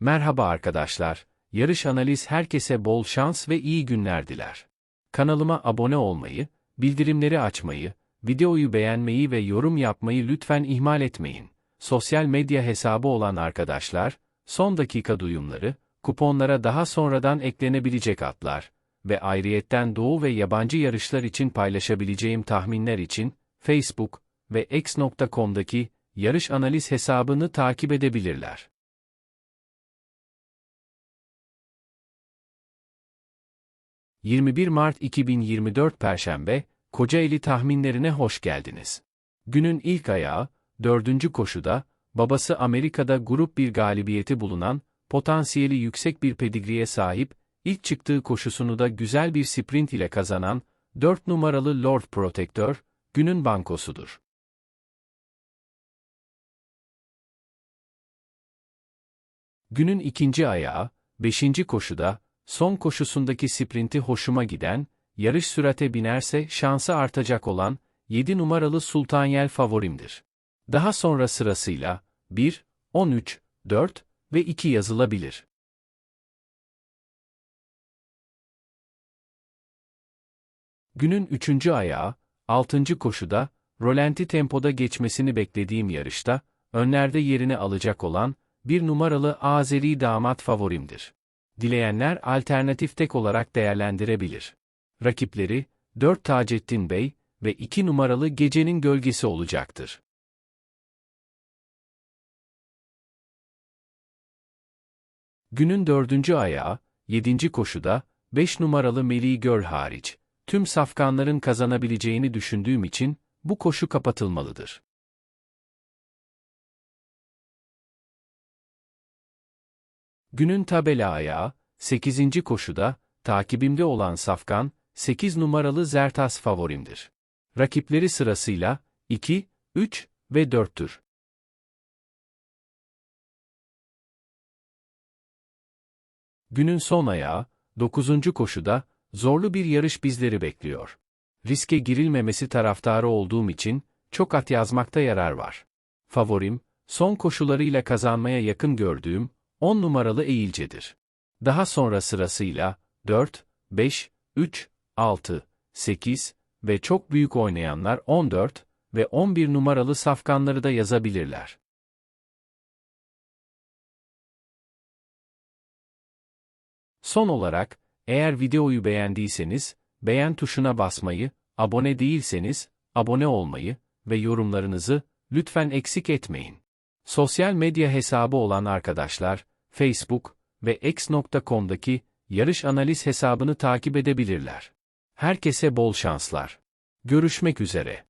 Merhaba arkadaşlar, yarış analiz herkese bol şans ve iyi günler diler. Kanalıma abone olmayı, bildirimleri açmayı, videoyu beğenmeyi ve yorum yapmayı lütfen ihmal etmeyin. Sosyal medya hesabı olan arkadaşlar, son dakika duyumları, kuponlara daha sonradan eklenebilecek atlar ve ayrıyetten doğu ve yabancı yarışlar için paylaşabileceğim tahminler için Facebook ve x.com'daki yarış analiz hesabını takip edebilirler. ...21 Mart 2024 Perşembe, Kocaeli tahminlerine hoş geldiniz. Günün ilk ayağı, dördüncü koşuda, babası Amerika'da grup bir galibiyeti bulunan, potansiyeli yüksek bir pedigriye sahip, ilk çıktığı koşusunu da güzel bir sprint ile kazanan, 4 numaralı Lord Protector, günün bankosudur. Günün ikinci ayağı, beşinci koşuda, son koşusundaki sprinti hoşuma giden, yarış sürate binerse şansı artacak olan, 7 numaralı Sultanyel favorimdir. Daha sonra sırasıyla, 1, 13, 4 ve 2 yazılabilir. Günün üçüncü ayağı, altıncı koşuda, rolanti tempoda geçmesini beklediğim yarışta, önlerde yerini alacak olan, bir numaralı Azeri damat favorimdir. Dileyenler alternatif tek olarak değerlendirebilir. Rakipleri, 4 Taceddin Bey ve 2 numaralı Gecenin Gölgesi olacaktır. Günün dördüncü ayağı, yedinci koşuda, 5 numaralı Melih Göl hariç, tüm safkanların kazanabileceğini düşündüğüm için, bu koşu kapatılmalıdır. Günün tabela ayağı, 8. koşuda, takibimde olan Safkan, 8 numaralı Zertas favorimdir. Rakipleri sırasıyla, 2, 3 ve 4'tür. Günün son ayağı, 9. koşuda, zorlu bir yarış bizleri bekliyor. Riske girilmemesi taraftarı olduğum için, çok at yazmakta yarar var. Favorim, son koşularıyla kazanmaya yakın gördüğüm, 10 numaralı eğilcedir. Daha sonra sırasıyla, 4, 5, 3, 6, 8 ve çok büyük oynayanlar 14 ve 11 numaralı safkanları da yazabilirler. Son olarak, eğer videoyu beğendiyseniz, beğen tuşuna basmayı, abone değilseniz, abone olmayı ve yorumlarınızı lütfen eksik etmeyin. Sosyal medya hesabı olan arkadaşlar, Facebook ve x.com'daki yarış analiz hesabını takip edebilirler. Herkese bol şanslar. Görüşmek üzere.